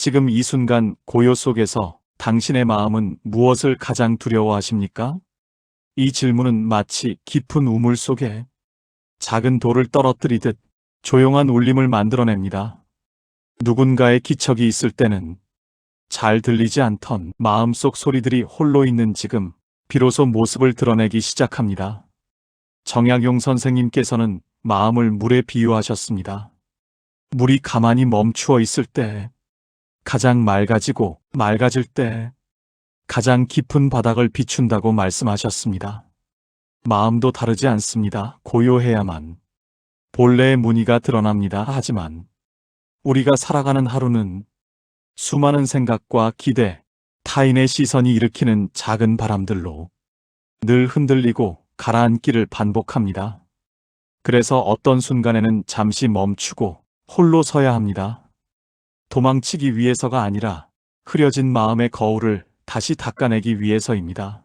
지금 이 순간 고요 속에서 당신의 마음은 무엇을 가장 두려워하십니까? 이 질문은 마치 깊은 우물 속에 작은 돌을 떨어뜨리듯 조용한 울림을 만들어냅니다. 누군가의 기척이 있을 때는 잘 들리지 않던 마음속 소리들이 홀로 있는 지금 비로소 모습을 드러내기 시작합니다. 정약용 선생님께서는 마음을 물에 비유하셨습니다. 물이 가만히 멈추어 있을 때, 가장 맑아지고 맑아질 때, 가장 깊은 바닥을 비춘다고 말씀하셨습니다. 마음도 다르지 않습니다. 고요해야만. 본래의 무늬가 드러납니다. 하지만, 우리가 살아가는 하루는 수많은 생각과 기대, 타인의 시선이 일으키는 작은 바람들로 늘 흔들리고 가라앉기를 반복합니다. 그래서 어떤 순간에는 잠시 멈추고 홀로 서야 합니다. 도망치기 위해서가 아니라 흐려진 마음의 거울을 다시 닦아내기 위해서입니다.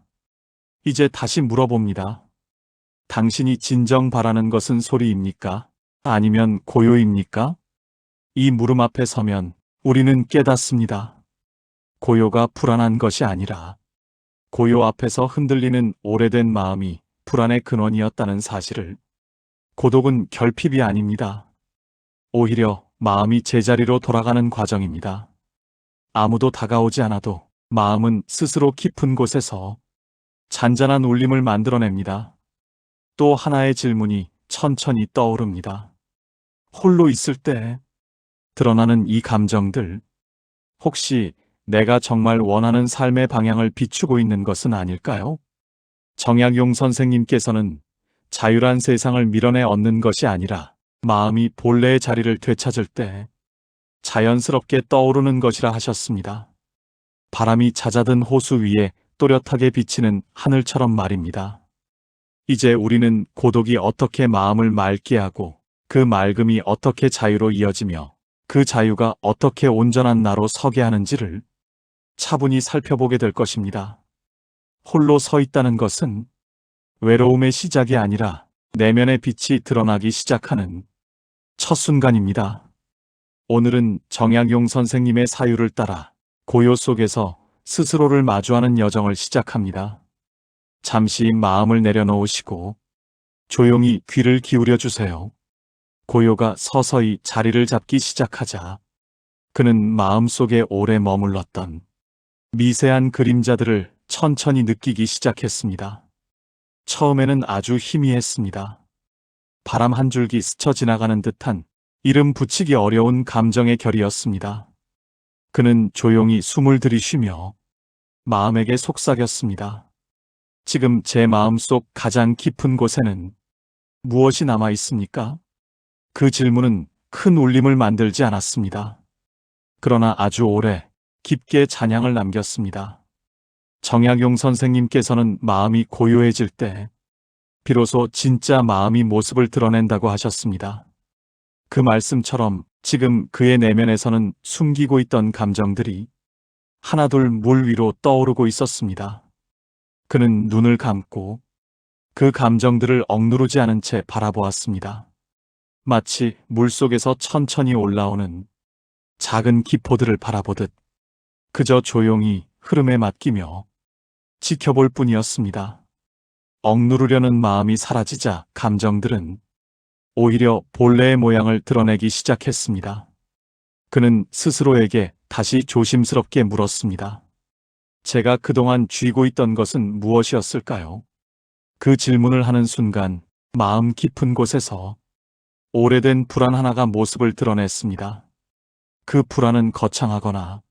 이제 다시 물어봅니다. 당신이 진정 바라는 것은 소리입니까? 아니면 고요입니까? 이 물음 앞에 서면 우리는 깨닫습니다. 고요가 불안한 것이 아니라 고요 앞에서 흔들리는 오래된 마음이 불안의 근원이었다는 사실을 고독은 결핍이 아닙니다. 오히려 마음이 제자리로 돌아가는 과정입니다. 아무도 다가오지 않아도 마음은 스스로 깊은 곳에서 잔잔한 울림을 만들어냅니다. 또 하나의 질문이 천천히 떠오릅니다. 홀로 있을 때 드러나는 이 감정들, 혹시 내가 정말 원하는 삶의 방향을 비추고 있는 것은 아닐까요? 정약용 선생님께서는 자유란 세상을 밀어내 얻는 것이 아니라 마음이 본래의 자리를 되찾을 때 자연스럽게 떠오르는 것이라 하셨습니다. 바람이 잦아든 호수 위에 또렷하게 비치는 하늘처럼 말입니다. 이제 우리는 고독이 어떻게 마음을 맑게 하고 그 맑음이 어떻게 자유로 이어지며 그 자유가 어떻게 온전한 나로 서게 하는지를 차분히 살펴보게 될 것입니다. 홀로 서 있다는 것은 외로움의 시작이 아니라 내면의 빛이 드러나기 시작하는 첫 순간입니다. 오늘은 정약용 선생님의 사유를 따라 고요 속에서 스스로를 마주하는 여정을 시작합니다. 잠시 마음을 내려놓으시고 조용히 귀를 기울여 주세요. 고요가 서서히 자리를 잡기 시작하자 그는 마음속에 오래 머물렀던 미세한 그림자들을 천천히 느끼기 시작했습니다. 처음에는 아주 희미했습니다. 바람 한 줄기 스쳐 지나가는 듯한 이름 붙이기 어려운 감정의 결이었습니다. 그는 조용히 숨을 들이쉬며 마음에게 속삭였습니다. 지금 제 마음속 가장 깊은 곳에는 무엇이 남아 있습니까? 그 질문은 큰 울림을 만들지 않았습니다. 그러나 아주 오래 깊게 잔향을 남겼습니다. 정약용 선생님께서는 마음이 고요해질 때 비로소 진짜 마음이 모습을 드러낸다고 하셨습니다. 그 말씀처럼 지금 그의 내면에서는 숨기고 있던 감정들이 하나둘 물 위로 떠오르고 있었습니다. 그는 눈을 감고 그 감정들을 억누르지 않은 채 바라보았습니다. 마치 물 속에서 천천히 올라오는 작은 기포들을 바라보듯 그저 조용히 흐름에 맡기며 지켜볼 뿐이었습니다. 억누르려는 마음이 사라지자 감정들은 오히려 본래의 모양을 드러내기 시작했습니다. 그는 스스로에게 다시 조심스럽게 물었습니다. 제가 그동안 쥐고 있던 것은 무엇이었을까요? 그 질문을 하는 순간 마음 깊은 곳에서 오래된 불안 하나가 모습을 드러냈습니다. 그 불안은 거창하거나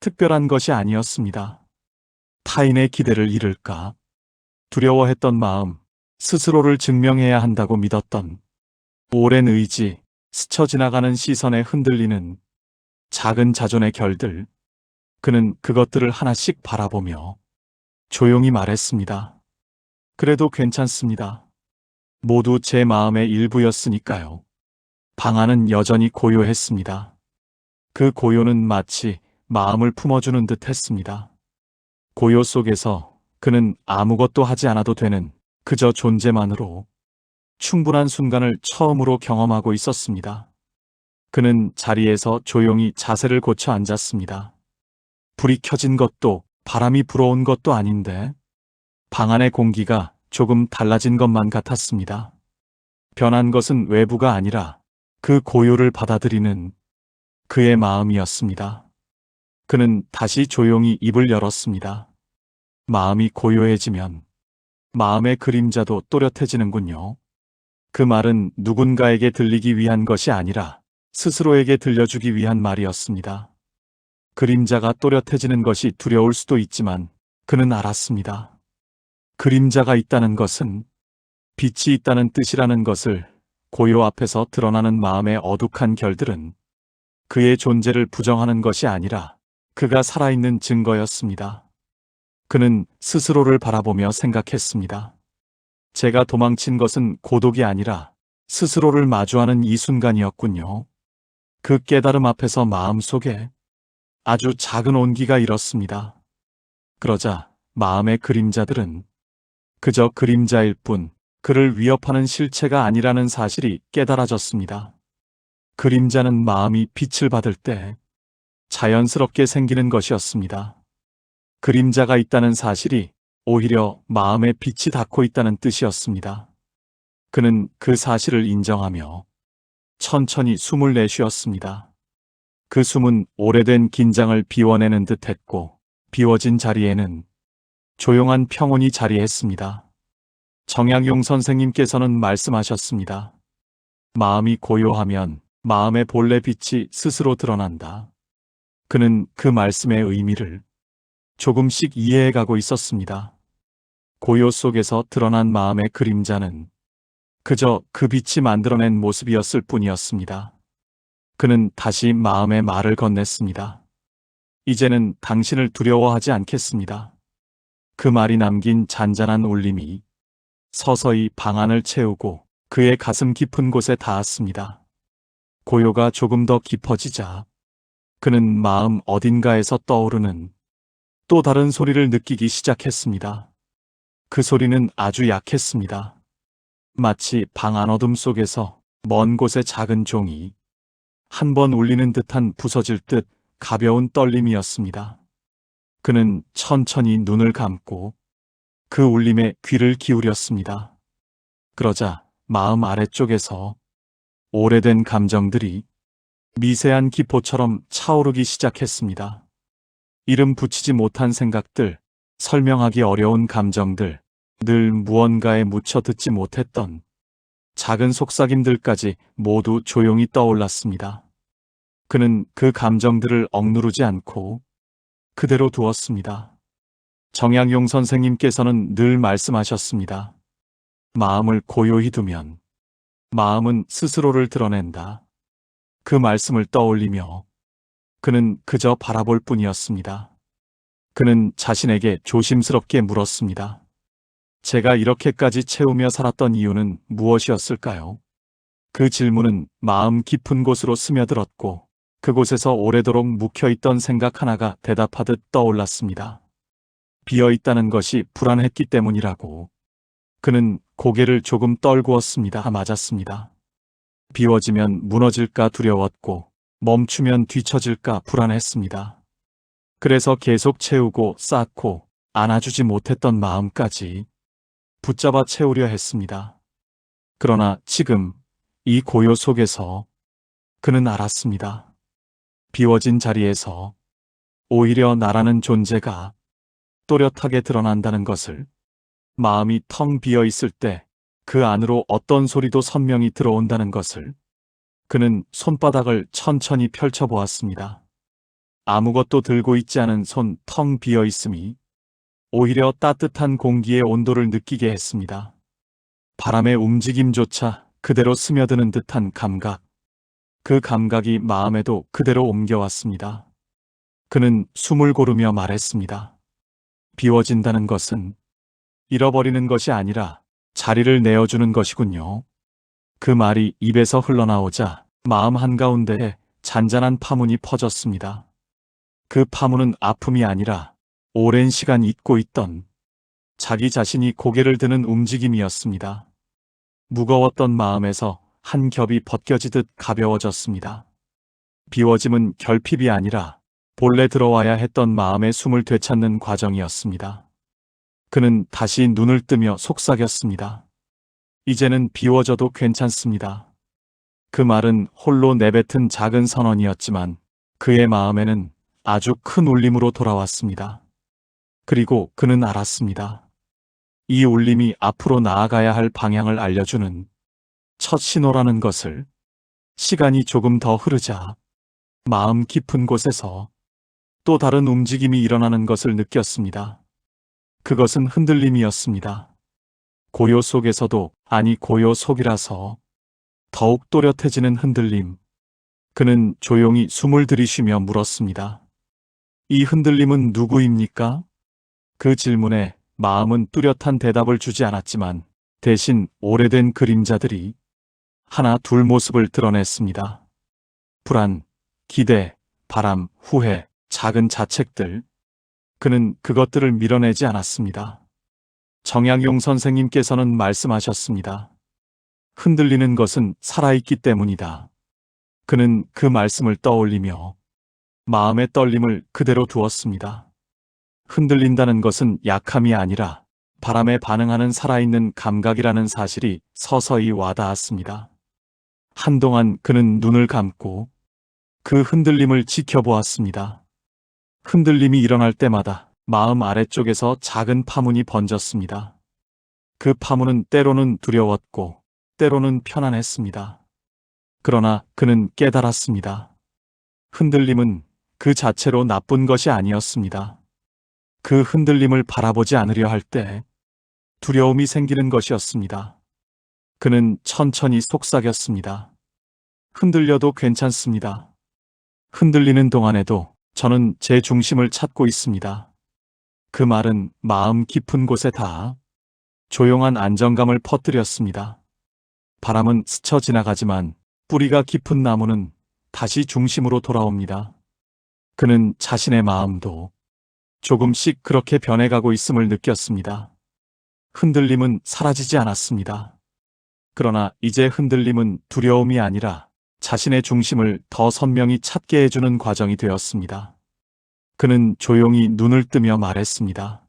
특별한 것이 아니었습니다. 타인의 기대를 잃을까 두려워했던 마음, 스스로를 증명해야 한다고 믿었던 오랜 의지, 스쳐 지나가는 시선에 흔들리는 작은 자존의 결들. 그는 그것들을 하나씩 바라보며 조용히 말했습니다. 그래도 괜찮습니다. 모두 제 마음의 일부였으니까요. 방안은 여전히 고요했습니다. 그 고요는 마치 마음을 품어주는 듯 했습니다. 고요 속에서 그는 아무것도 하지 않아도 되는 그저 존재만으로 충분한 순간을 처음으로 경험하고 있었습니다. 그는 자리에서 조용히 자세를 고쳐 앉았습니다. 불이 켜진 것도 바람이 불어온 것도 아닌데 방 안의 공기가 조금 달라진 것만 같았습니다. 변한 것은 외부가 아니라 그 고요를 받아들이는 그의 마음이었습니다. 그는 다시 조용히 입을 열었습니다. 마음이 고요해지면 마음의 그림자도 또렷해지는군요. 그 말은 누군가에게 들리기 위한 것이 아니라 스스로에게 들려주기 위한 말이었습니다. 그림자가 또렷해지는 것이 두려울 수도 있지만 그는 알았습니다. 그림자가 있다는 것은 빛이 있다는 뜻이라는 것을 고요 앞에서 드러나는 마음의 어둑한 결들은 그의 존재를 부정하는 것이 아니라 그가 살아있는 증거였습니다. 그는 스스로를 바라보며 생각했습니다. 제가 도망친 것은 고독이 아니라 스스로를 마주하는 이 순간이었군요. 그 깨달음 앞에서 마음속에 아주 작은 온기가 일었습니다. 그러자 마음의 그림자들은 그저 그림자일 뿐 그를 위협하는 실체가 아니라는 사실이 깨달아졌습니다. 그림자는 마음이 빛을 받을 때 자연스럽게 생기는 것이었습니다. 그림자가 있다는 사실이 오히려 마음에 빛이 닿고 있다는 뜻이었습니다. 그는 그 사실을 인정하며 천천히 숨을 내쉬었습니다. 그 숨은 오래된 긴장을 비워내는 듯 했고 비워진 자리에는 조용한 평온이 자리했습니다. 정약용 선생님께서는 말씀하셨습니다. 마음이 고요하면 마음의 본래 빛이 스스로 드러난다. 그는 그 말씀의 의미를 조금씩 이해해 가고 있었습니다. 고요 속에서 드러난 마음의 그림자는 그저 그 빛이 만들어낸 모습이었을 뿐이었습니다. 그는 다시 마음의 말을 건넸습니다. 이제는 당신을 두려워하지 않겠습니다. 그 말이 남긴 잔잔한 울림이 서서히 방 안을 채우고 그의 가슴 깊은 곳에 닿았습니다. 고요가 조금 더 깊어지자 그는 마음 어딘가에서 떠오르는 또 다른 소리를 느끼기 시작했습니다. 그 소리는 아주 약했습니다. 마치 방 안 어둠 속에서 먼 곳의 작은 종이 한 번 울리는 듯한 부서질 듯 가벼운 떨림이었습니다. 그는 천천히 눈을 감고 그 울림에 귀를 기울였습니다. 그러자 마음 아래쪽에서 오래된 감정들이 미세한 기포처럼 차오르기 시작했습니다. 이름 붙이지 못한 생각들, 설명하기 어려운 감정들, 늘 무언가에 묻혀 듣지 못했던 작은 속삭임들까지 모두 조용히 떠올랐습니다. 그는 그 감정들을 억누르지 않고 그대로 두었습니다. 정양용 선생님께서는 늘 말씀하셨습니다. 마음을 고요히 두면 마음은 스스로를 드러낸다. 그 말씀을 떠올리며 그는 그저 바라볼 뿐이었습니다. 그는 자신에게 조심스럽게 물었습니다. 제가 이렇게까지 채우며 살았던 이유는 무엇이었을까요? 그 질문은 마음 깊은 곳으로 스며들었고 그곳에서 오래도록 묵혀있던 생각 하나가 대답하듯 떠올랐습니다. 비어있다는 것이 불안했기 때문이라고. 그는 고개를 조금 떨구었습니다. 맞았습니다. 비워지면 무너질까 두려웠고 멈추면 뒤처질까 불안했습니다. 그래서 계속 채우고 쌓고 안아주지 못했던 마음까지 붙잡아 채우려 했습니다. 그러나 지금 이 고요 속에서 그는 알았습니다. 비워진 자리에서 오히려 나라는 존재가 또렷하게 드러난다는 것을 마음이 텅 비어 있을 때 그 안으로 어떤 소리도 선명히 들어온다는 것을 그는 손바닥을 천천히 펼쳐보았습니다. 아무것도 들고 있지 않은 손 텅 비어 있음이 오히려 따뜻한 공기의 온도를 느끼게 했습니다. 바람의 움직임조차 그대로 스며드는 듯한 감각. 그 감각이 마음에도 그대로 옮겨왔습니다. 그는 숨을 고르며 말했습니다. 비워진다는 것은 잃어버리는 것이 아니라 자리를 내어주는 것이군요. 그 말이 입에서 흘러나오자 마음 한가운데에 잔잔한 파문이 퍼졌습니다. 그 파문은 아픔이 아니라 오랜 시간 잊고 있던 자기 자신이 고개를 드는 움직임이었습니다. 무거웠던 마음에서 한 겹이 벗겨지듯 가벼워졌습니다. 비워짐은 결핍이 아니라 본래 들어와야 했던 마음의 숨을 되찾는 과정이었습니다. 그는 다시 눈을 뜨며 속삭였습니다. 이제는 비워져도 괜찮습니다. 그 말은 홀로 내뱉은 작은 선언이었지만 그의 마음에는 아주 큰 울림으로 돌아왔습니다. 그리고 그는 알았습니다. 이 울림이 앞으로 나아가야 할 방향을 알려주는 첫 신호라는 것을 시간이 조금 더 흐르자 마음 깊은 곳에서 또 다른 움직임이 일어나는 것을 느꼈습니다. 그것은 흔들림이었습니다. 고요 속에서도 아니 고요 속이라서 더욱 또렷해지는 흔들림. 그는 조용히 숨을 들이쉬며 물었습니다. 이 흔들림은 누구입니까? 그 질문에 마음은 뚜렷한 대답을 주지 않았지만 대신 오래된 그림자들이 하나 둘 모습을 드러냈습니다. 불안, 기대, 바람, 후회, 작은 자책들. 그는 그것들을 밀어내지 않았습니다. 정약용 선생님께서는 말씀하셨습니다. 흔들리는 것은 살아있기 때문이다. 그는 그 말씀을 떠올리며 마음의 떨림을 그대로 두었습니다. 흔들린다는 것은 약함이 아니라 바람에 반응하는 살아있는 감각이라는 사실이 서서히 와닿았습니다. 한동안 그는 눈을 감고 그 흔들림을 지켜보았습니다. 흔들림이 일어날 때마다 마음 아래쪽에서 작은 파문이 번졌습니다. 그 파문은 때로는 두려웠고 때로는 편안했습니다. 그러나 그는 깨달았습니다. 흔들림은 그 자체로 나쁜 것이 아니었습니다. 그 흔들림을 바라보지 않으려 할 때 두려움이 생기는 것이었습니다. 그는 천천히 속삭였습니다. 흔들려도 괜찮습니다. 흔들리는 동안에도 저는 제 중심을 찾고 있습니다. 그 말은 마음 깊은 곳에 닿아 조용한 안정감을 퍼뜨렸습니다. 바람은 스쳐 지나가지만 뿌리가 깊은 나무는 다시 중심으로 돌아옵니다. 그는 자신의 마음도 조금씩 그렇게 변해가고 있음을 느꼈습니다. 흔들림은 사라지지 않았습니다. 그러나 이제 흔들림은 두려움이 아니라 자신의 중심을 더 선명히 찾게 해주는 과정이 되었습니다. 그는 조용히 눈을 뜨며 말했습니다.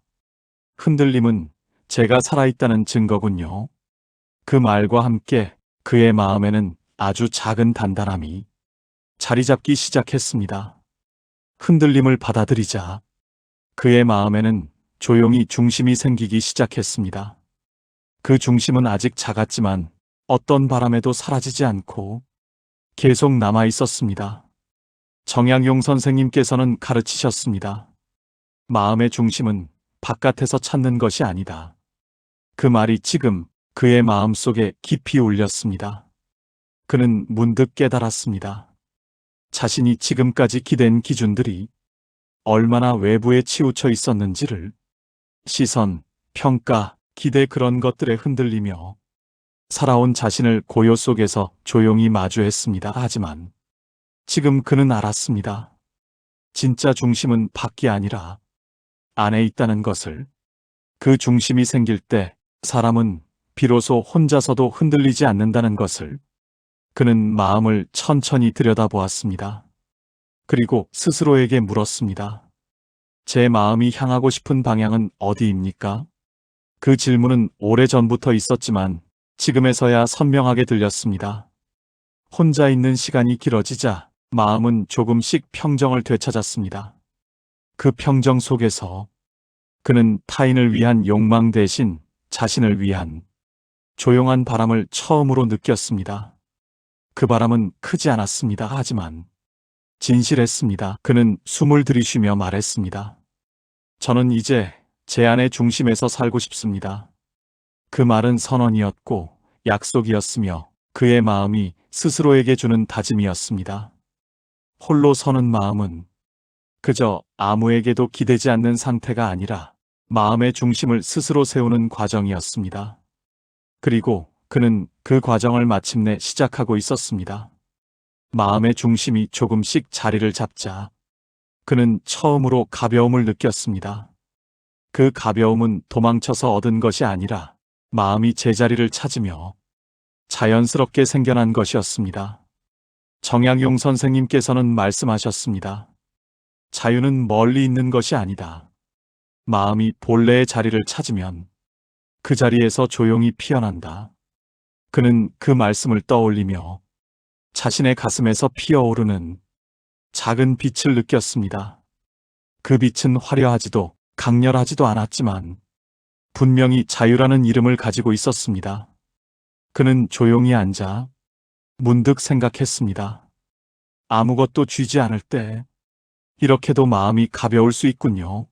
흔들림은 제가 살아있다는 증거군요. 그 말과 함께 그의 마음에는 아주 작은 단단함이 자리 잡기 시작했습니다. 흔들림을 받아들이자 그의 마음에는 조용히 중심이 생기기 시작했습니다. 그 중심은 아직 작았지만 어떤 바람에도 사라지지 않고 계속 남아 있었습니다. 정양용 선생님께서는 가르치셨습니다. 마음의 중심은 바깥에서 찾는 것이 아니다. 그 말이 지금 그의 마음 속에 깊이 울렸습니다. 그는 문득 깨달았습니다. 자신이 지금까지 기댄 기준들이 얼마나 외부에 치우쳐 있었는지를 시선, 평가, 기대 그런 것들에 흔들리며 살아온 자신을 고요 속에서 조용히 마주했습니다. 하지만 지금 그는 알았습니다. 진짜 중심은 밖이 아니라 안에 있다는 것을 그 중심이 생길 때 사람은 비로소 혼자서도 흔들리지 않는다는 것을 그는 마음을 천천히 들여다보았습니다. 그리고 스스로에게 물었습니다. 제 마음이 향하고 싶은 방향은 어디입니까? 그 질문은 오래전부터 있었지만 지금에서야 선명하게 들렸습니다. 혼자 있는 시간이 길어지자 마음은 조금씩 평정을 되찾았습니다. 그 평정 속에서 그는 타인을 위한 욕망 대신 자신을 위한 조용한 바람을 처음으로 느꼈습니다. 그 바람은 크지 않았습니다. 하지만 진실했습니다. 그는 숨을 들이쉬며 말했습니다. 저는 이제 제 안의 중심에서 살고 싶습니다. 그 말은 선언이었고 약속이었으며 그의 마음이 스스로에게 주는 다짐이었습니다. 홀로 서는 마음은 그저 아무에게도 기대지 않는 상태가 아니라 마음의 중심을 스스로 세우는 과정이었습니다. 그리고 그는 그 과정을 마침내 시작하고 있었습니다. 마음의 중심이 조금씩 자리를 잡자 그는 처음으로 가벼움을 느꼈습니다. 그 가벼움은 도망쳐서 얻은 것이 아니라 마음이 제자리를 찾으며 자연스럽게 생겨난 것이었습니다. 정약용 선생님께서는 말씀하셨습니다. 자유는 멀리 있는 것이 아니다. 마음이 본래의 자리를 찾으면 그 자리에서 조용히 피어난다. 그는 그 말씀을 떠올리며 자신의 가슴에서 피어오르는 작은 빛을 느꼈습니다. 그 빛은 화려하지도 강렬하지도 않았지만 분명히 자유라는 이름을 가지고 있었습니다. 그는 조용히 앉아 문득 생각했습니다. 아무것도 쥐지 않을 때 이렇게도 마음이 가벼울 수 있군요.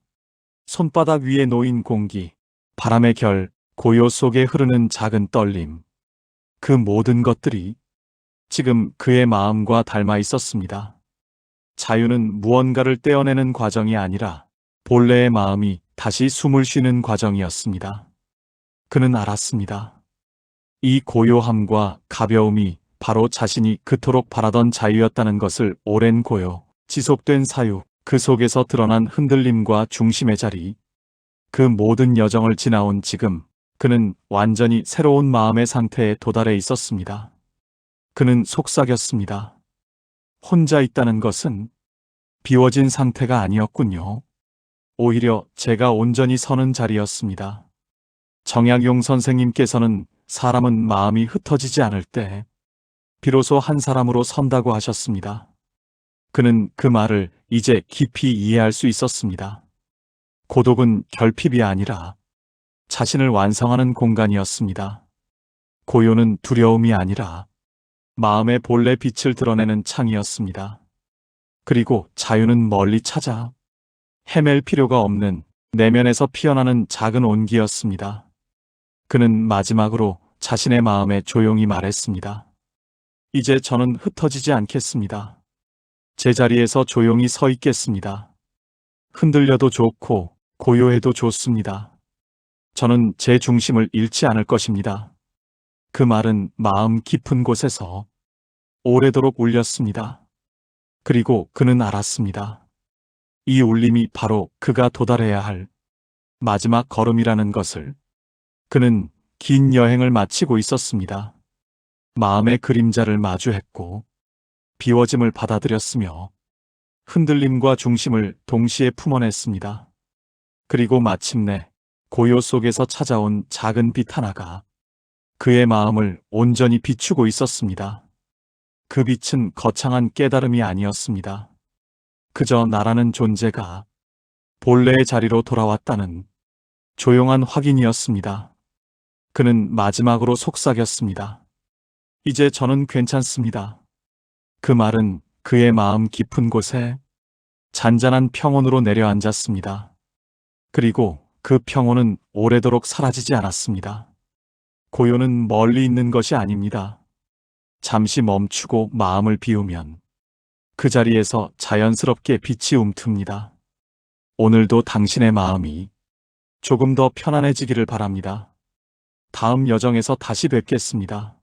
손바닥 위에 놓인 공기, 바람의 결, 고요 속에 흐르는 작은 떨림. 그 모든 것들이 지금 그의 마음과 닮아 있었습니다. 자유는 무언가를 떼어내는 과정이 아니라 본래의 마음이 다시 숨을 쉬는 과정이었습니다. 그는 알았습니다. 이 고요함과 가벼움이 바로 자신이 그토록 바라던 자유였다는 것을 오랜 고요, 지속된 사유, 그 속에서 드러난 흔들림과 중심의 자리, 그 모든 여정을 지나온 지금, 그는 완전히 새로운 마음의 상태에 도달해 있었습니다. 그는 속삭였습니다. 혼자 있다는 것은 비워진 상태가 아니었군요. 오히려 제가 온전히 서는 자리였습니다. 정약용 선생님께서는 사람은 마음이 흩어지지 않을 때 비로소 한 사람으로 선다고 하셨습니다. 그는 그 말을 이제 깊이 이해할 수 있었습니다. 고독은 결핍이 아니라 자신을 완성하는 공간이었습니다. 고요는 두려움이 아니라 마음의 본래 빛을 드러내는 창이었습니다. 그리고 자유는 멀리 찾아 헤맬 필요가 없는 내면에서 피어나는 작은 온기였습니다. 그는 마지막으로 자신의 마음에 조용히 말했습니다. 이제 저는 흩어지지 않겠습니다. 제 자리에서 조용히 서 있겠습니다. 흔들려도 좋고 고요해도 좋습니다. 저는 제 중심을 잃지 않을 것입니다. 그 말은 마음 깊은 곳에서 오래도록 울렸습니다. 그리고 그는 알았습니다. 이 울림이 바로 그가 도달해야 할 마지막 걸음이라는 것을 그는 긴 여행을 마치고 있었습니다. 마음의 그림자를 마주했고 비워짐을 받아들였으며 흔들림과 중심을 동시에 품어냈습니다. 그리고 마침내 고요 속에서 찾아온 작은 빛 하나가 그의 마음을 온전히 비추고 있었습니다. 그 빛은 거창한 깨달음이 아니었습니다. 그저 나라는 존재가 본래의 자리로 돌아왔다는 조용한 확인이었습니다. 그는 마지막으로 속삭였습니다. 이제 저는 괜찮습니다. 그 말은 그의 마음 깊은 곳에 잔잔한 평온으로 내려앉았습니다. 그리고 그 평온은 오래도록 사라지지 않았습니다. 고요는 멀리 있는 것이 아닙니다. 잠시 멈추고 마음을 비우면 그 자리에서 자연스럽게 빛이 움틉니다. 오늘도 당신의 마음이 조금 더 편안해지기를 바랍니다. 다음 여정에서 다시 뵙겠습니다.